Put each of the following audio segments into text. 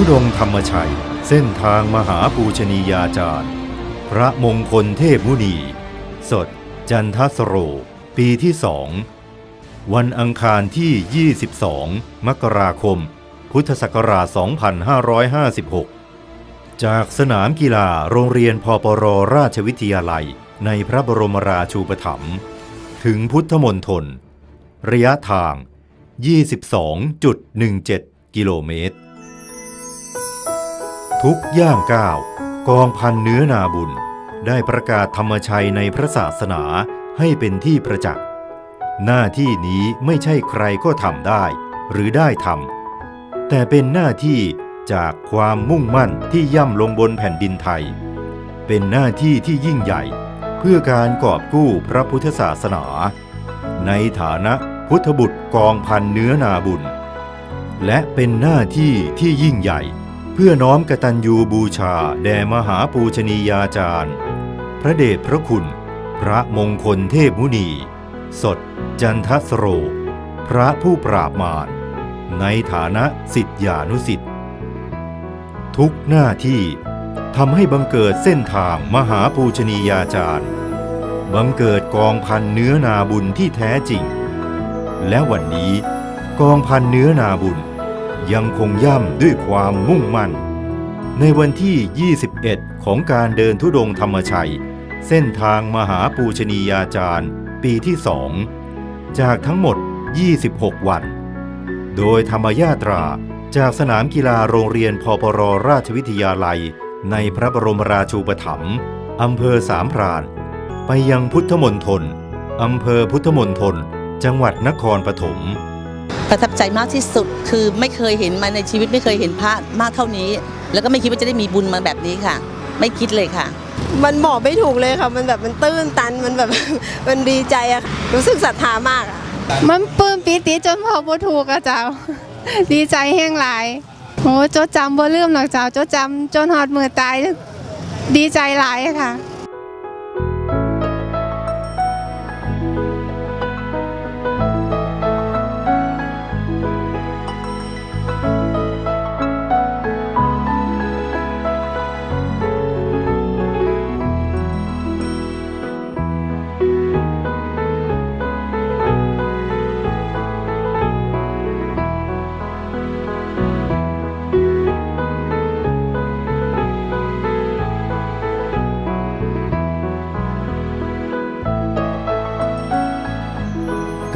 ุดงธรรมชัย เส้นทางมหาปูชนียาจารย์ พระมงคลเทพมุนี สด จันทสโร ปีที่สอง วันอังคารที่ 22 มกราคม พุทธศักราช 2556 จากสนามกีฬาโรงเรียนพปรราชวิทยาลัยในพระบรมราชูปถัมภ์ถึงพุทธมณฑลระยะทาง 22.17 กิโลเมตร ทุกย่างก้าว กองพันเนื้อนาบุญได้ประกาศธรรมชัยในพระศาสนาให้เป็นที่ประจักษ์ หน้าที่นี้ไม่ใช่ใครก็ทำได้หรือได้ทำแต่เป็นหน้าที่จากความมุ่งมั่นที่ย่ำลงบนแผ่นดินไทย เป็นหน้าที่ที่ยิ่งใหญ่ เพื่อการกอบกู้พระพุทธศาสนา ในฐานะพุทธบุตรกองพันเนื้อนาบุญ และเป็นหน้าที่ที่ยิ่งใหญ่ พื่อน้อมกตัญญูบูชา แด่มหาปูชนียาจารย์ พระเดชพระคุณ พระมงคลเทพมุนี สด จันทสโร พระผู้ปราบมารในฐานะสิทธิานุสิทธิ์ทุกหน้าที่ทำให้บังเกิดเส้นทางมหาปูชนียาจารย์ บังเกิดกองพันเนื้อนาบุญที่แท้จริง และวันนี้กองพันเนื้อนาบุญ ยังคงย่ำด้วยความมุ่งมั่น ในวันที่ 21 ของการเดินทุดงธรรมชัย เส้นทางมหาปูชนียาจารย์ ปีที่สอง จากทั้งหมด 26 วัน โดยธรรมยาตราจากสนามกีฬาโรงเรียนพปรราชวิทยาลัย ในพระบรมราชูปถัมภ์อำเภอสามพราน ไปยังพุทธมณฑลอำเภอพุทธมณฑลจังหวัดนครปฐม ประทับใจมากที่สุดคือไม่เคยเห็นมาในชีวิตไม่เคยเห็นพระมากเท่านี้ แล้วก็ไม่คิดว่าจะได้มีบุญมาแบบนี้ค่ะ ไม่คิดเลยค่ะ มันบอกไม่ถูกเลยค่ะมันแบบมันตื้นตันมันแบบมันดีใจอะค่ะรู้สึกศรัทธามากอะมันปลื้มปีติจนพอบ่ถูกอะเจ้า ดีใจแห้งหลายโหจดจำบ่ลืมหรอกเจ้าจดจำจนหอดมือตาย ดีใจหลายอะค่ะ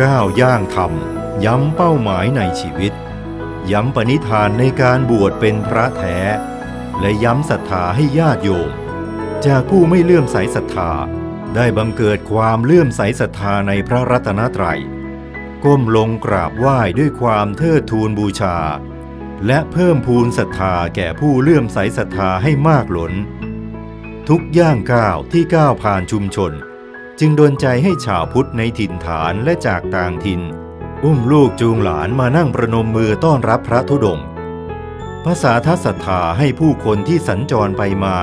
ก้าวย่างธรรม ย้ำเป้าหมายในชีวิต ย้ำปณิธานในการบวชเป็นพระแท้ และย้ำศรัทธาให้ญาติโยม จากผู้ไม่เลื่อมใสศรัทธา ได้บังเกิดความเลื่อมใสศรัทธาในพระรัตนตรัย ก้มลงกราบไหว้ด้วยความเทิดทูนบูชา และเพิ่มพูนศรัทธาแก่ผู้เลื่อมใสศรัทธาให้มากหล้นทุกย่างก้าวที่ก้าวผ่านชุมชน จึงดนใจให้ชาวพุทธในถิ่นฐานและจากต่างถิ่น อุ้มลูกจูงหลานมานั่งประนมมือต้อนรับพระธุดงค์ภาษาทัศรัทธาให้ผู้คนที่สัญจรไปมา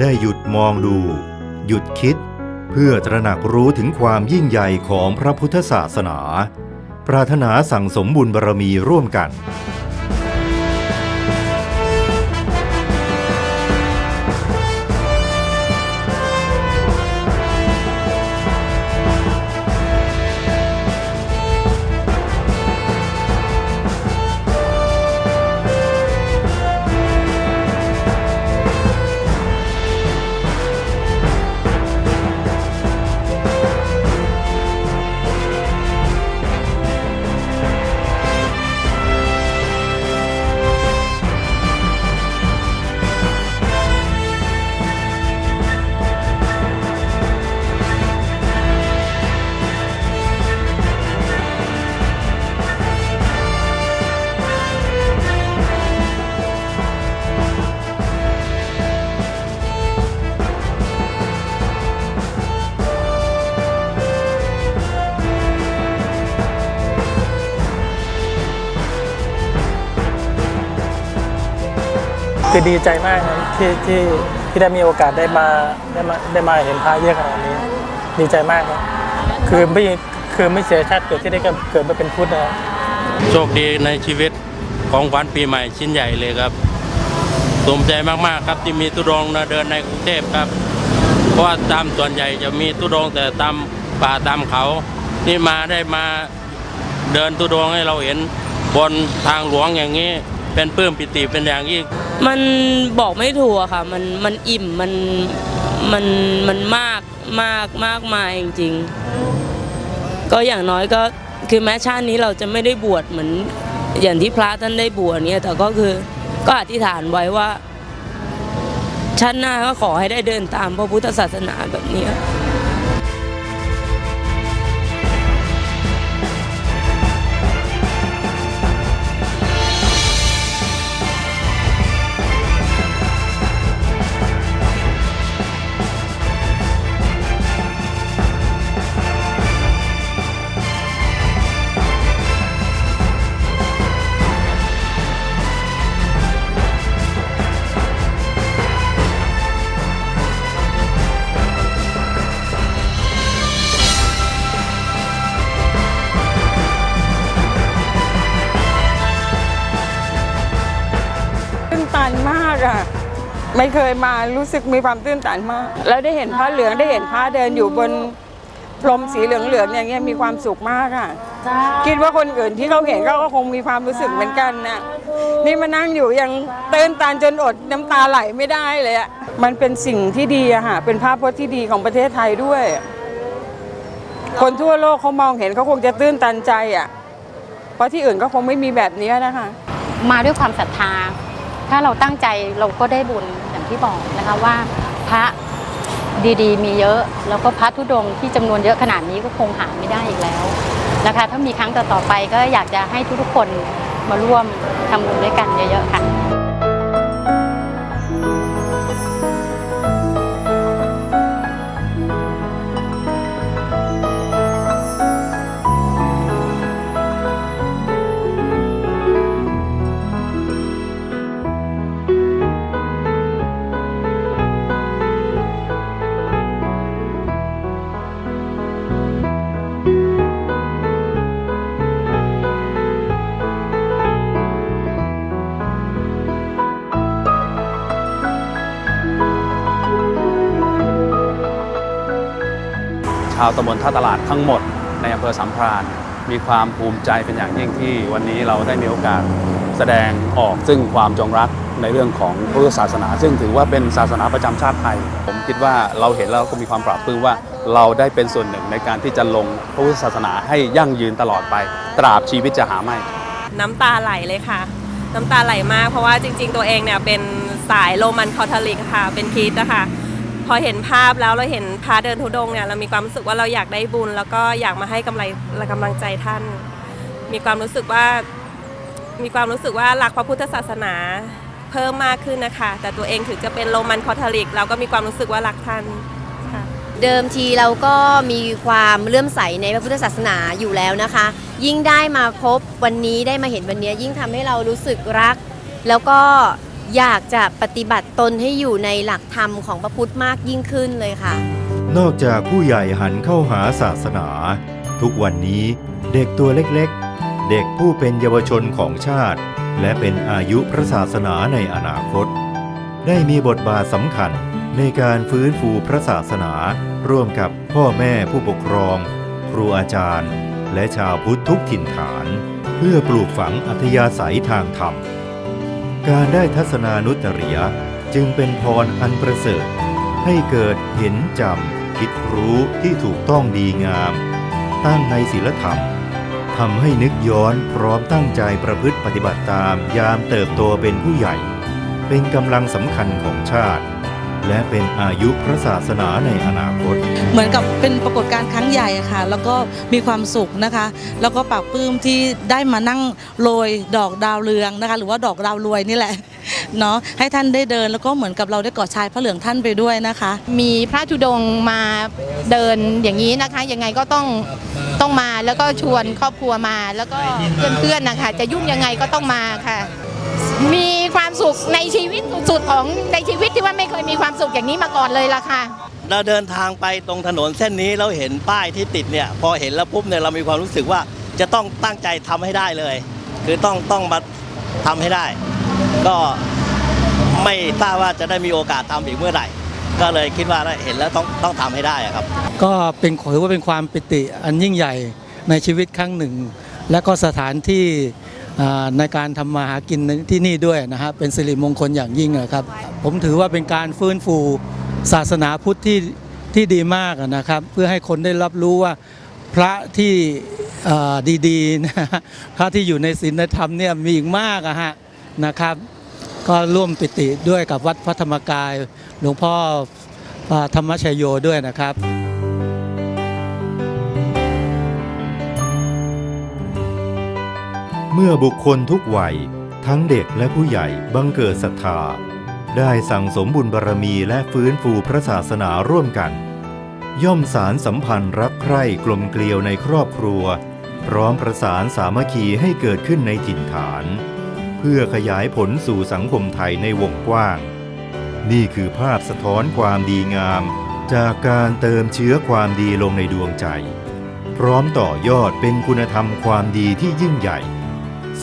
ได้หยุดมองดู หยุดคิด เพื่อตระหนักรู้ถึงความยิ่งใหญ่ของพระพุทธศาสนา ปรารถนาสั่งสมบุญบารมีร่วมกัน คือดีใจมากครับที่ที่ที่ได้มีโอกาสได้มาได้มาได้มาเห็นพระเยอะขนาดนี้ ดีใจมากครับคือไม่คือไม่เสียชาติเกิดที่ได้เกิดมาเป็นพุทธนะครับโชคดีในชีวิตของขวัญปีใหม่ชิ้นใหญ่เลยครับสมใจมากๆครับที่มีตุดงนะเดินในกรุงเทพครับ เพราะว่าตามส่วนใหญ่จะมีตุดงแต่ตามป่าตามเขานี่มาได้มาเดินตุดงให้เราเห็นบนทางหลวงอย่างนี้ เป็นปลื้มปิติเป็นอย่างยิ่งมันบอกไม่ถูกอะค่ะ มันมันอิ่มมันมันมันมากมากมากมายจริง ๆ ก็อย่างน้อยก็คือแม้ชาตินี้เราจะไม่ได้บวชเหมือนอย่างที่พระท่านได้บวชเนี่ยแต่ก็คือก็อธิษฐานไว้ว่าชาติหน้าก็ขอให้ได้เดินตามพระพุทธศาสนาแบบนี้ ไม่เคยมารู้สึกมีความตื้นตันมาก แล้วได้เห็นพระเหลืองได้เห็นพระเดินอยู่บนพรมสีเหลืองๆอย่างเงี้ยมีความสุขมากอะคิดว่าคนอื่นที่เขาเห็นเขาก็คงมีความรู้สึกเหมือนกันนะนี่มานั่งอยู่ยังตื้นตันจนอดน้ำตาไหลไม่ได้เลยอะมันเป็นสิ่งที่ดีอะค่ะเป็นภาพพจน์ที่ดีของประเทศไทยด้วย คนทั่วโลกเขามองเห็นเขาคงจะตื้นตันใจอะเพราะที่อื่นก็คงไม่มีแบบนี้นะคะ มาด้วยความศรัทธา ถ้าเราตั้งใจเราก็ได้บุญ ที่บอกนะคะว่าพระดีๆ มีเยอะ แล้วก็พระธุดงที่จำนวนเยอะขนาดนี้ก็คงหาไม่ได้อีกแล้วนะคะถ้ามีครั้งต่อๆไปก็อยากจะให้ทุกๆคนมาร่วมทำบุญด้วยกันเยอะๆค่ะาวตำบลท่าตลาดทั้งหมดในอำเภอสัมพรานมีความภูมิใจเป็นอย่างยิ่งที่วันนี้เราได้มีโอกาสแสดงออกซึ่งความจงรักในเรื่องของพุทธศาสนา ซึ่งถือว่าเป็นศาสนาประจำชาติไทย ผมคิดว่าเราเห็นแล้วก็มีความปราบปลื้มว่าเราได้เป็นส่วนหนึ่งในการที่จะลงพระพุทธศาสนาให้ยั่งยืนตลอดไป ตราบชีวิตจะหาไม่ น้ำตาไหลเลยค่ะ น้ำตาไหลมากเพราะว่าจริง ๆ ตัวเองเนี่ยเป็นสายโรมันคาทอลิกค่ะ เป็นคริสต์นะคะ พอเห็นภาพแล้วเราเห็นพระเดินทุดงเนี่ยเรามีความรู้สึกว่าเราอยากได้บุญ แล้วก็อยากมาให้กำไรกำลังใจท่าน มีความรู้สึกว่ามีความรู้สึกว่ารักพระพุทธศาสนาเพิ่มมากขึ้นนะคะ แต่ตัวเองถึงจะเป็นโรมันคาทอลิก เราก็มีความรู้สึกว่ารักท่านค่ะ เดิมทีเราก็มีความเลื่อมใสในพระพุทธศาสนาอยู่แล้วนะคะ ยิ่งได้มาพบวันนี้ได้มาเห็นวันนี้ยิ่งทำให้เรารู้สึกรัก แล้วก็ อยากจะปฏิบัติตนให้อยู่ในหลักธรรมของพระพุทธมากยิ่งขึ้นเลยค่ะ นอกจากผู้ใหญ่หันเข้าหาศาสนา ทุกวันนี้เด็กตัวเล็กๆ เด็กผู้เป็นเยาวชนของชาติ และเป็นอายุพระศาสนาในอนาคต ได้มีบทบาทสำคัญในการฟื้นฟูพระศาสนา ร่วมกับพ่อแม่ผู้ปกครอง ครูอาจารย์ และชาวพุทธทุกถิ่นฐาน เพื่อปลูกฝังอัธยาศัยทางธรรม การได้ทัศนานุตริยะจึงเป็นพรอันประเสริฐ ให้เกิดเห็นจำคิดรู้ที่ถูกต้องดีงาม ตั้งในศีลธรรมทำให้นึกย้อนพร้อมตั้งใจประพฤติปฏิบัติตามยามเติบโตเป็นผู้ใหญ่ เป็นกำลังสำคัญของชาติ และเป็นอายุพระศาสนาในอนาคต เหมือนกับเป็นปรากฏการณ์ครั้งใหญ่อะค่ะ แล้วก็มีความสุขนะคะ แล้วก็ปราบปลื้มที่ได้มานั่งโรยดอกดาวเรืองนะคะ หรือว่าดอกดาวรวยนี่แหละเนาะให้ท่านได้เดินแล้วก็เหมือนกับเราได้กอดชายพระเหลืองท่านไปด้วยนะคะ มีพระธุดงค์มาเดินอย่างนี้นะคะ ยังไงก็ต้องต้องมาแล้วก็ชวนครอบครัวมา แล้วก็เพื่อนๆนะคะ จะยุ่งยังไงก็ต้องมาค่ะ มีความสุขในชีวิตสุดๆของในชีวิตที่ว่าไม่เคยมีความสุขอย่างนี้มาก่อนเลยล่ะค่ะ เราเดินทางไปตรงถนนเส้นนี้เราเห็นป้ายที่ติดเนี่ยพอเห็นแล้วปุ๊บเนี่ยเรามีความรู้สึกว่าจะต้องตั้งใจทำให้ได้เลย คือต้องต้องมาทำให้ได้ ก็ไม่ทราบว่าจะได้มีโอกาสทำอีกเมื่อไหร่ ก็เลยคิดว่าเห็นแล้วต้องต้องทำให้ได้อะครับ ก็เป็นถือว่าเป็นความปิติอันยิ่งใหญ่ในชีวิตครั้งหนึ่ง และก็สถานที่อ่า ในการทำมาหากินที่นี่ด้วยนะฮะเป็นสิริมงคลอย่างยิ่งนะครับ ผมถือว่าเป็นการฟื้นฟูศาสนาพุทธที่ที่ดีมากนะครับ เพื่อให้คนได้รับรู้ว่าพระที่ดีๆนะพระที่อยู่ในศีลธรรมเนี่ยมีอีกมากอะฮะนะครับ ก็ร่วมปิติด้วยกับวัดพระธรรมกาย หลวงพ่อธรรมชโยด้วยนะครับ เมื่อบุคคลทุกวัย ทั้งเด็กและผู้ใหญ่บังเกิดศรัทธา ได้สั่งสมบุญบารมีและฟื้นฟูพระศาสนาร่วมกัน ย่อมสารสัมพันธ์รักใคร่กลมเกลียวในครอบครัว พร้อมประสานสามัคคีให้เกิดขึ้นในถิ่นฐาน เพื่อขยายผลสู่สังคมไทยในวงกว้าง นี่คือภาพสะท้อนความดีงาม จากการเติมเชื้อความดีลงในดวงใจ พร้อมต่อยอดเป็นคุณธรรมความดีที่ยิ่งใหญ่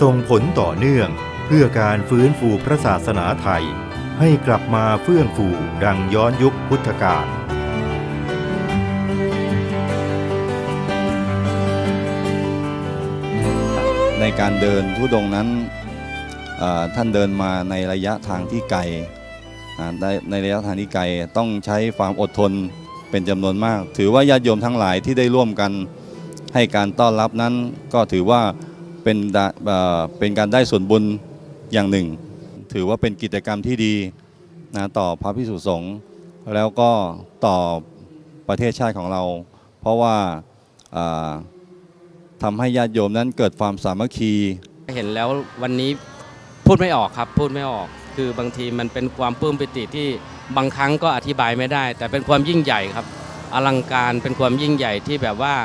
ส่งผลต่อเนื่องเพื่อการฟื้นฟูพระศาสนาไทย ให้กลับมาเฟื่องฟูดังย้อนยุคพุทธกาลในการเดินทุดงค์นั้นท่านเดินมาในระยะทางที่ไกลในระยะทางที่ไกลต้องใช้ความอดทนเป็นจำนวนมาก ถือว่าญาติโยมทั้งหลายที่ได้ร่วมกันให้การต้อนรับนั้นก็ถือว่า เป็นเป็นการได้ส่วนบุญอย่างหนึ่ง ถือว่าเป็นกิจกรรมที่ดีนะต่อพระพิสุสงฆ์แล้วก็ต่อประเทศชาติของเรา เพราะว่าอ่าทำให้ญาติโยมนั้นเกิดความสามัคคี เห็นแล้ววันนี้พูดไม่ออกครับพูดไม่ออก คือบางทีมันเป็นความปลื้มปิติที่บางครั้งก็อธิบายไม่ได้ แต่เป็นความยิ่งใหญ่ครับ อลังการเป็นความยิ่งใหญ่ที่แบบว่า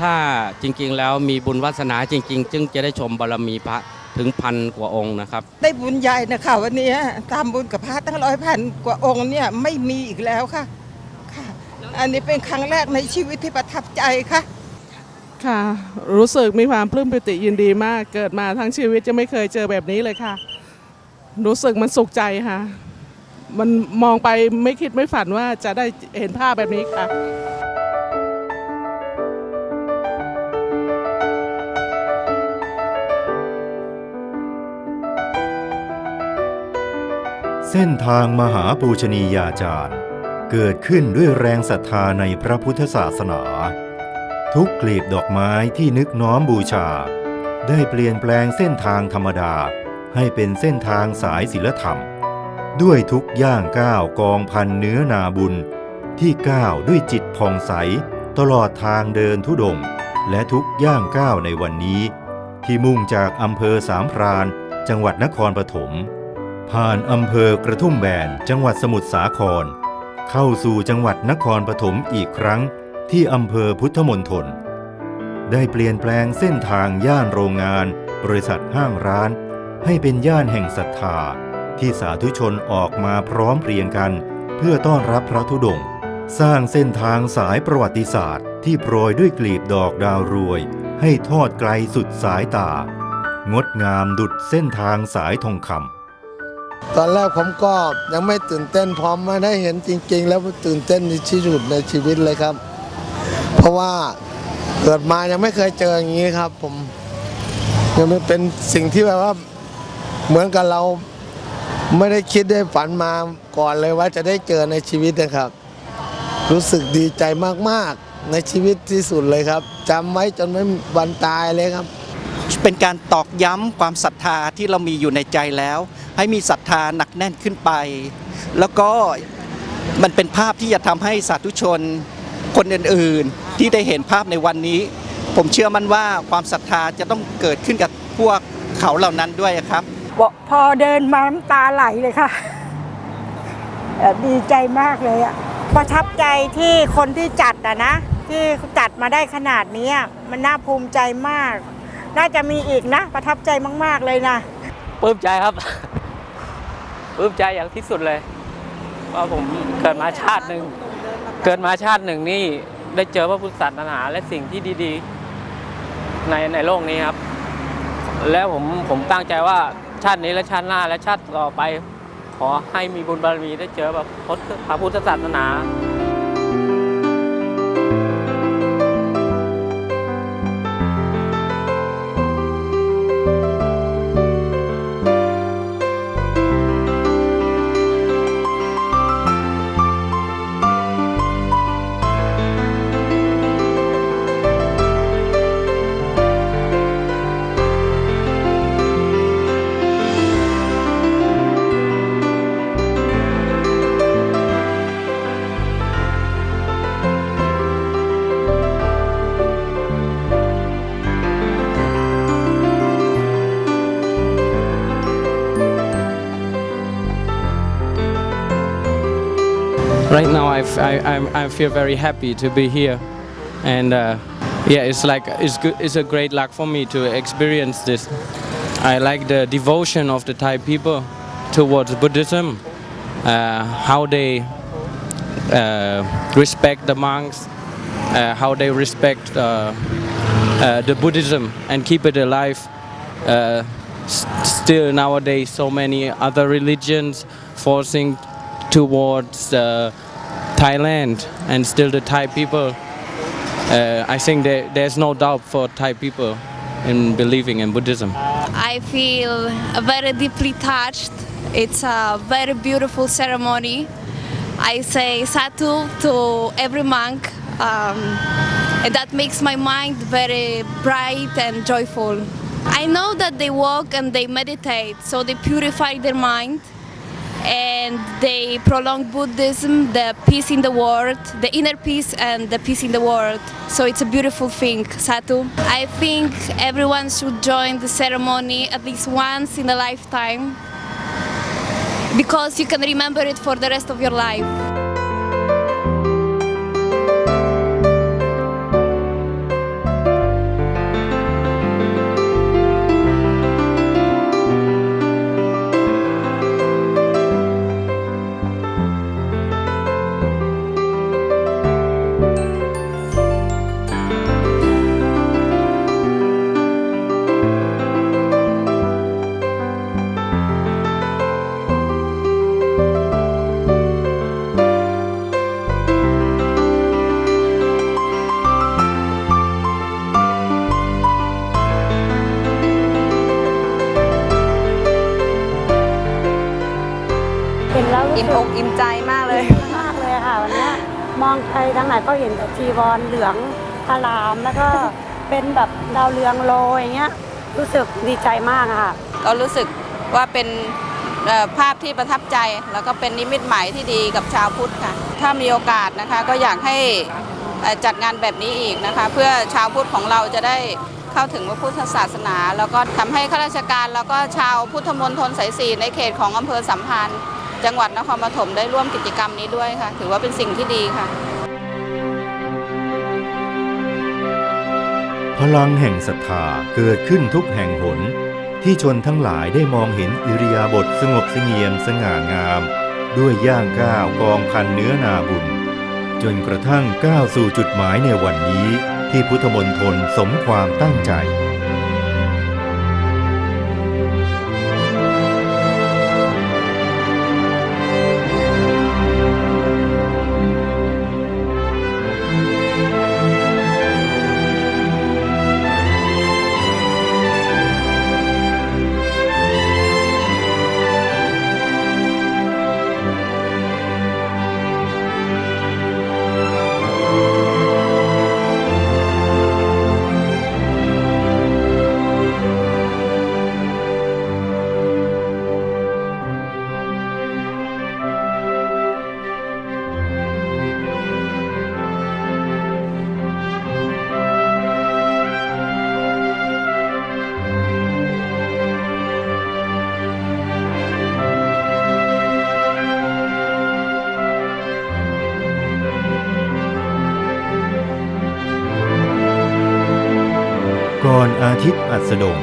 ถ้าจริงๆแล้วมีบุญวาสนาจริง ๆ จึงจะได้ชมบารมีพระถึงพันกว่าองค์นะครับ ได้บุญใหญ่นะคะวันนี้ทำบุญกับพระตั้งร้อยพันกว่าองค์เนี่ยไม่มีอีกแล้วค่ะค่ะ อันนี้เป็นครั้งแรกในชีวิตที่ประทับใจค่ะ ค่ะ รู้สึกมีความปลื้มปิติยินดีมาก เกิดมาทั้งชีวิตจะไม่เคยเจอแบบนี้เลยค่ะ รู้สึกมันสุขใจค่ะ มันมองไปไม่คิดไม่ฝันว่าจะได้เห็นภาพแบบนี้ค่ะ เส้นทางมหาปูชนียาจารย์ เกิดขึ้นด้วยแรงศรัทธาในพระพุทธศาสนา ทุกกลีบดอกไม้ที่นึกน้อมบูชา ได้เปลี่ยนแปลงเส้นทางธรรมดาให้เป็นเส้นทางสายศิลธรรม ด้วยทุกย่างก้าวกองพันเนื้อนาบุญ ที่ก้าวด้วยจิตผ่องใส ตลอดทางเดินทุดงค์และทุกย่างก้าวในวันนี้ ที่มุ่งจากอำเภอสามพรานจังหวัดนครปฐม ผ่านอำเภอกระทุ่มแบนจังหวัดสมุทรสาคร เข้าสู่จังหวัดนครปฐมอีกครั้งที่อำเภอพุทธมณฑลได้เปลี่ยนแปลงเส้นทางย่านโรงงาน บริษัทห้างร้าน ให้เป็นย่านแห่งศรัทธา ที่สาธุชนออกมาพร้อมเพรียงกัน เพื่อต้อนรับพระธุดงค์สร้างเส้นทางสายประวัติศาสตร์ ที่โปรยด้วยกลีบดอกดาวรวย ให้ทอดไกลสุดสายตา งดงามดุดเส้นทางสายทองคำ ตอนแรกผมก็ยังไม่ตื่นเต้นพร้อมาได้เห็นจริง ๆ แล้วตื่นเต้นที่สุดในชีวิตเลยครับ เพราะว่าเกิดมายังไม่เคยเจออย่างนี้ครับ ผมยังไม่เป็นสิ่งที่แบบว่าเหมือนกับเราไม่ได้คิดได้ฝันมาก่อนเลยว่าจะได้เจอในชีวิตนะครับ รู้สึกดีใจมากๆในชีวิตที่สุดเลยครับจำไว้จนไม่วันตายเลยครับ เป็นการตอกย้ำความศรัทธาที่เรามีอยู่ในใจแล้ว ให้มีศรัทธาหนักแน่นขึ้นไป แล้วก็มันเป็นภาพที่จะทำให้สาธุชนคนอื่นๆ ที่ได้เห็นภาพในวันนี้ ผมเชื่อมั่นว่าความศรัทธาจะต้องเกิดขึ้นกับพวกเขาเหล่านั้นด้วยครับพอเดินมาน้ำตาไหลเลยค่ะเอ่อดีใจมากเลยอะประทับใจที่คนที่จัดอะนะที่จัดมาได้ขนาดนี้อะมันน่าภูมิใจมาก น่าจะมีอีกนะ ประทับใจมาก ๆ เลยนะปลื้มใจครับ ปลื้มใจอย่างที่สุดเลย ว่าผมเกิดมาชาติหนึ่ง เกิดมาชาติหนึ่งนี่ได้เจอพระพุทธศาสนาและสิ่งที่ดีๆ ในในโลกนี้ครับ แล้วผมผมตั้งใจว่าชาตินี้และชาติหน้าและชาติต่อไป ขอให้มีบุญบารมีได้เจอแบบพระพุทธศาสนา Right now, I, f- I, I feel very happy to be here, and uh, yeah, it's like it's good. It's a great luck for me to experience this. I like the devotion of the Thai people towards Buddhism, uh, how they uh, respect the monks, uh, how they respect uh, uh, the Buddhism and keep it alive. Still nowadays, so many other religions forcing towards uh, Thailand and still the Thai people. Uh, I think there, there's no doubt for Thai people in believing in Buddhism. I feel very deeply touched. It's a very beautiful ceremony. I say satu to every monk, um, and that makes my mind very bright and joyful. I know that they walk and they meditate, so they purify their mind and they prolong Buddhism, the peace in the world, the inner peace and the peace in the world. So it's a beautiful thing, Satu. I think everyone should join the ceremony at least once in a lifetime because you can remember it for the rest of your life. ไหนก็เห็นแต่จีวรเหลืองอลามแล้วก็เป็นแบบดาวเรืองโรยอย่างเงี้ยรู้สึกดีใจมากค่ะ ก็รู้สึกว่าเป็นภาพที่ประทับใจแล้วก็เป็นนิมิตหมายที่ดีกับชาวพุทธค่ะ ถ้ามีโอกาสนะคะก็อยากให้จัดงานแบบนี้อีกนะคะ เพื่อชาวพุทธของเราจะได้เข้าถึงพระพุทธศาสนา แล้วก็ทำให้ข้าราชการ แล้วก็ชาวพุทธมณฑลสายสีในเขตของอำเภอสัมพันธ์ จังหวัดนครปฐมได้ร่วมกิจกรรมนี้ด้วยค่ะ ถือว่าเป็นสิ่งที่ดีค่ะ ลังแห่งศรัทธาเกิดขึ้นทุกแห่งหน ที่ชนทั้งหลายได้มองเห็นอิริยาบถสงบเสงี่ยมสง่างาม ด้วยย่างก้าวกองพันเนื้อนาบุญ จนกระทั่งก้าวสู่จุดหมายในวันนี้ ที่พุทธมนทนสมความตั้งใจ ทิตย์อัสดง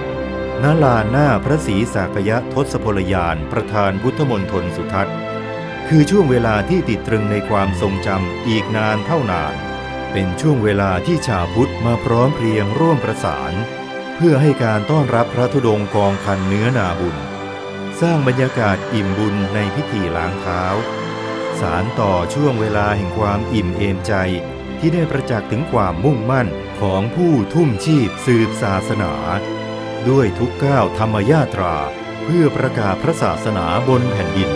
ณลานหน้าพระศรีสากยะทศพลยานประธานพุทธมณฑลสุทัศน์ คือช่วงเวลาที่ติดตรึงในความทรงจำอีกนานเท่านาน เป็นช่วงเวลาที่ชาวพุทธมาพร้อมเพรียงร่วมประสาน เพื่อให้การต้อนรับพระธุดงกองพันเนื้อนาบุญ สร้างบรรยากาศอิ่มบุญในพิธีล้างเท้า สารต่อช่วงเวลาแห่งความอิ่มเอมใจที่ได้ประจักษ์ถึงความมุ่งมั่น ของผู้ทุ่มชีพสืบศาสนา ด้วยทุกก้าวธรรมยาตรา เพื่อประกาศพระศาสนาบนแผ่นดิน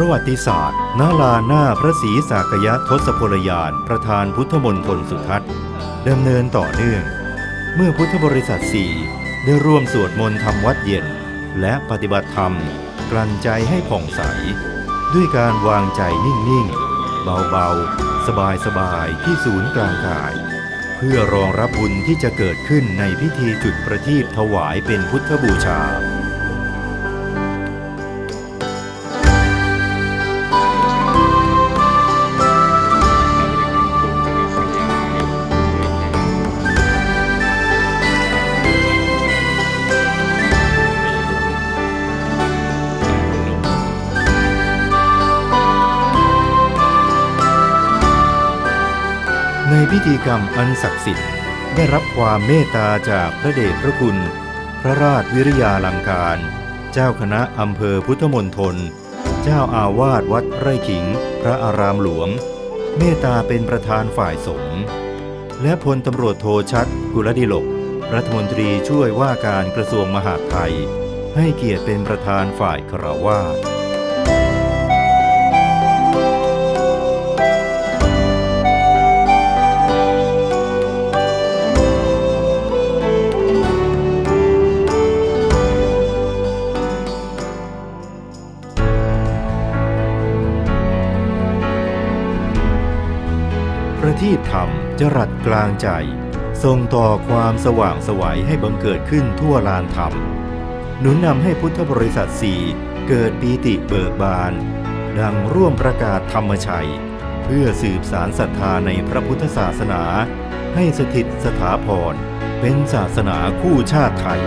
ประวัติศาสตร์ณลาหน้าพระศรีสากยะทศพลยาน ประธานพุทธมณฑลสุทัศน์ดำเนินต่อเนื่อง เมื่อพุทธบริษัทสี่ได้ร่วมสวดมนต์ทำวัดเย็น และปฏิบัติธรรม กลั่นใจให้ผ่องใส ด้วยการวางใจนิ่ง ๆ เบา ๆ สบาย ๆ ที่ศูนย์กลางกาย เพื่อรองรับบุญที่จะเกิดขึ้นในพิธีจุดประทีปถวายเป็นพุทธบูชา พิธีกรรมอันศักดิ์สิทธิ์ ได้รับความเมตตาจากพระเดชพระคุณ พระราชวิริยาลังการ เจ้าคณะอำเภอพุทธมณฑลเจ้าอาวาสวัดไร่ขิง พระอารามหลวง เมตตาเป็นประธานฝ่ายสงฆ์และพลตำรวจโทชัด กุลดิลก รัฐมนตรีช่วยว่าการกระทรวงมหาดไทย ให้เกียรติเป็นประธานฝ่ายคราวาส ทีปธรรมจรัสกลางใจส่งต่อความสว่างสวัยให้บังเกิดขึ้นทั่วลานธรรม หนุนนำให้พุทธบริษัทสี่เกิดปีติเบิกบาน ดังร่วมประกาศธรรมชัย เพื่อสืบสารศรัทธาในพระพุทธศาสนา ให้สถิตสถาพรเป็นศาสนาคู่ชาติไทย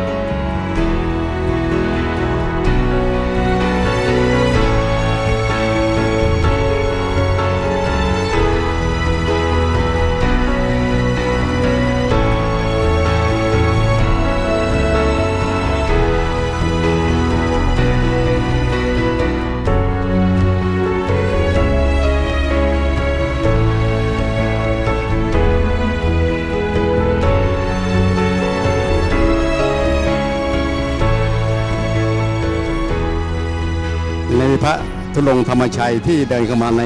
ในพระธุดงคธรรมชัยที่เดินเข้ามาใน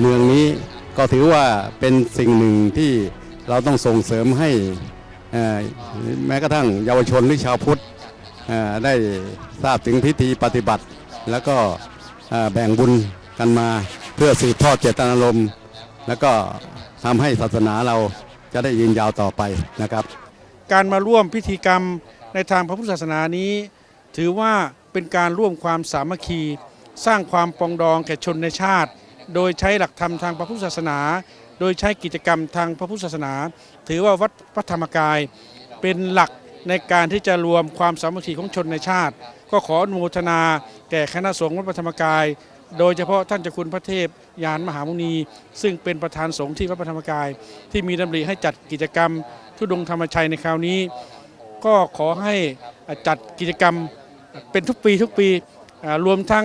เมืองนี้ ก็ถือว่าเป็นสิ่งหนึ่งที่เราต้องส่งเสริมให้แม้กระทั่งเยาวชนหรือชาวพุทธได้ทราบถึงพิธีปฏิบัติ แล้วก็แบ่งบุญกันมาเพื่อสืบทอดเจตนารมณ์แล้วก็ทำให้ศาสนาเราจะได้ยืนยาวต่อไปนะครับ การมาร่วมพิธีกรรมในทางพระพุทธศาสนานี้ ถือว่าเป็นการร่วมความสามัคคี สร้างความปองดองแก่ชนในชาติ โดยใช้หลักธรรมทางพระพุทธศาสนา โดยใช้กิจกรรมทางพระพุทธศาสนา ถือว่าวัดพระธรรมกายเป็นหลักในการที่จะรวมความสามัคคีของชนในชาติ ก็ขออนุโมทนา แก่คณะสงฆ์วัดพระธรรมกาย โดยเฉพาะท่านเจ้าคุณพระเทพยานมหามุนี ซึ่งเป็นประธานสงฆ์ที่วัดพระธรรมกาย ที่มีดำริให้จัดกิจกรรมทุดงธรรมชัยในคราวนี้ ก็ขอให้จัดกิจกรรมเป็นทุกปีทุกปี รวมทั้ง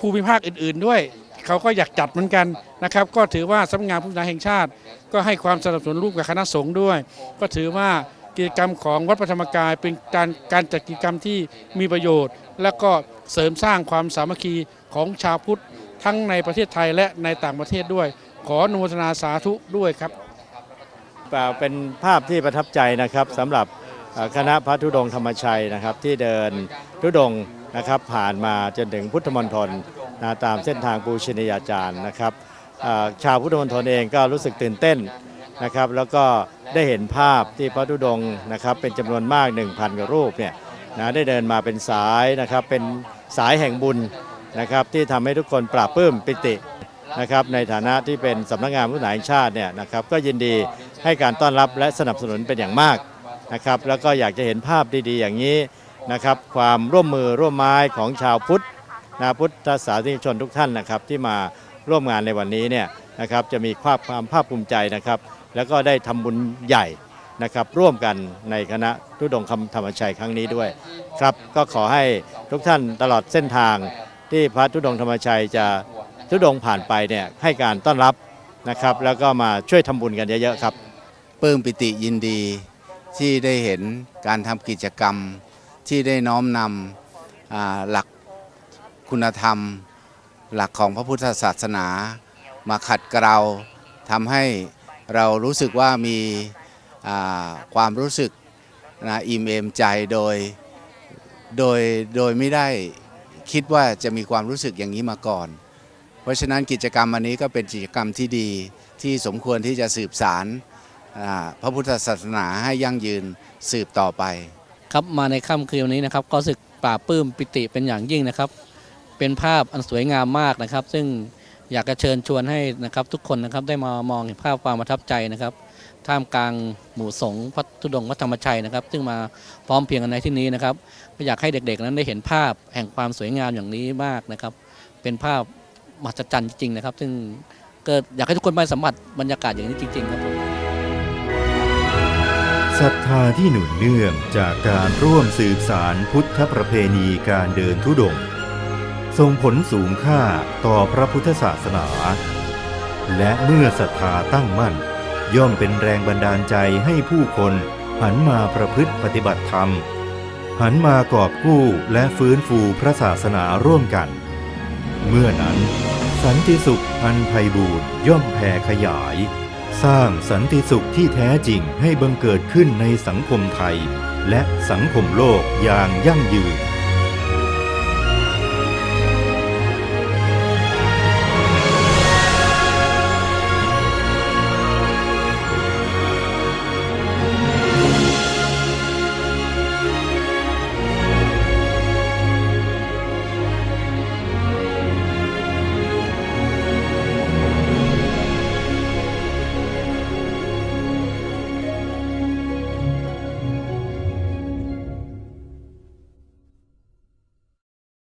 ภูมิภาคอื่น ๆ ด้วย เขาก็อยากจัดเหมือนกันนะครับ ก็ถือว่าสำนักงานพุทธศาสนาแห่งชาติ ก็ให้ความสนับสนุนร่วมกับคณะสงฆ์ด้วย ก็ถือว่ากิจกรรมของวัดพระธรรมกายเป็นการการจัดกิจกรรมที่มีประโยชน์ และก็เสริมสร้างความสามัคคีของชาวพุทธทั้งในประเทศไทยและในต่างประเทศด้วย ขออนุโมทนาสาธุด้วยครับเป็นภาพที่ประทับใจนะครับสำหรับคณะพระธุดงธรรมชัยนะครับที่เดินธุดง นะครับผ่านมาจนถึงพุทธมณฑลนะตามเส้นทางปูชนียาจารย์นะครับชาวพุทธมณฑลเองก็รู้สึกตื่นเต้นนะครับแล้วก็ได้เห็นภาพที่พระธุดงค์นะครับเป็นจำนวนมาก 1,000กว่ารูปเนี่ยนะได้เดินมาเป็นสายนะครับเป็นสายแห่งบุญนะครับที่ทำให้ทุกคนปราบปื้มปิตินะครับในฐานะที่เป็นสำนักงานผู้นายแห่งชาติเนี่ยนะครับก็ยินดีให้การต้อนรับและสนับสนุนเป็นอย่างมากนะครับแล้วก็อยากจะเห็นภาพดีๆ อย่างนี้ นะครับความร่วมมือร่วมไม้ของชาวพุทธนะพุทธศาสนิกชนทุกท่านนะครับที่มาร่วมงานในวันนี้เนี่ยนะครับจะมีความความภาคภูมิใจนะครับ แล้วก็ได้ทำบุญใหญ่นะครับร่วมกันในคณะทุดงคำธรรมชัยครั้งนี้ด้วยครับก็ขอให้ทุกท่านตลอดเส้นทางที่พระทุดงธรรมชัยจะทุดงผ่านไปเนี่ยให้การต้อนรับนะครับ แล้วก็มาช่วยทำบุญกันเยอะๆครับปลื้มปิติยินดีที่ได้เห็นการทำกิจกรรม ที่ได้น้อมนำหลักคุณธรรม หลักของพระพุทธศาสนา มาขัดเกลาทำให้เรารู้สึกว่ามีความรู้สึกนะอิ่มเอมใจโดยโดยโดยไม่ได้คิดว่าจะมีความรู้สึกอย่างนี้มาก่อน เพราะฉะนั้นกิจกรรมอันนี้ก็เป็นกิจกรรมที่ดีที่สมควรที่จะสืบสารพระพุทธศาสนาให้ยั่งยืนสืบต่อไป ครับมาในค่ำคืนวันนี้นะครับก็สึกปลาบปลื้มปิติเป็นอย่างยิ่งนะครับ เป็นภาพอันสวยงามมากนะครับ ซึ่งอยากจะเชิญชวนให้นะครับ ทุกคนนะครับได้มามองเห็นภาพความประทับใจนะครับ ท่ามกลางหมู่สงฆ์พระธุดงค์วัดธรรมชัยนะครับ ซึ่งมาพร้อมเพียงกันในที่นี้นะครับก็อยากให้เด็กๆนั้นได้เห็นภาพแห่งความสวยงามอย่างนี้มากนะครับ เป็นภาพมหัศจรรย์จริงๆนะครับ ซึ่งก็อยากให้ทุกคนไปสัมผัสบรรยากาศอย่างนี้จริง ๆ ครับผม ศรัทธาที่หนุนเนื่องจากการร่วมสืบสารพุทธประเพณีการเดินธุดงค์ส่งผลสูงค่าต่อพระพุทธศาสนา และเมื่อศรัทธาตั้งมั่น ย่อมเป็นแรงบันดาลใจให้ผู้คนหันมาประพฤติปฏิบัติธรรม หันมากอบกู้และฟื้นฟูพระศาสนาร่วมกัน เมื่อนั้น สันติสุขอันไพบูรย่อมแผ่ขยาย สร้างสันติสุขที่แท้จริงให้บังเกิดขึ้นในสังคมไทย และสังคมโลกอย่างยั่งยืน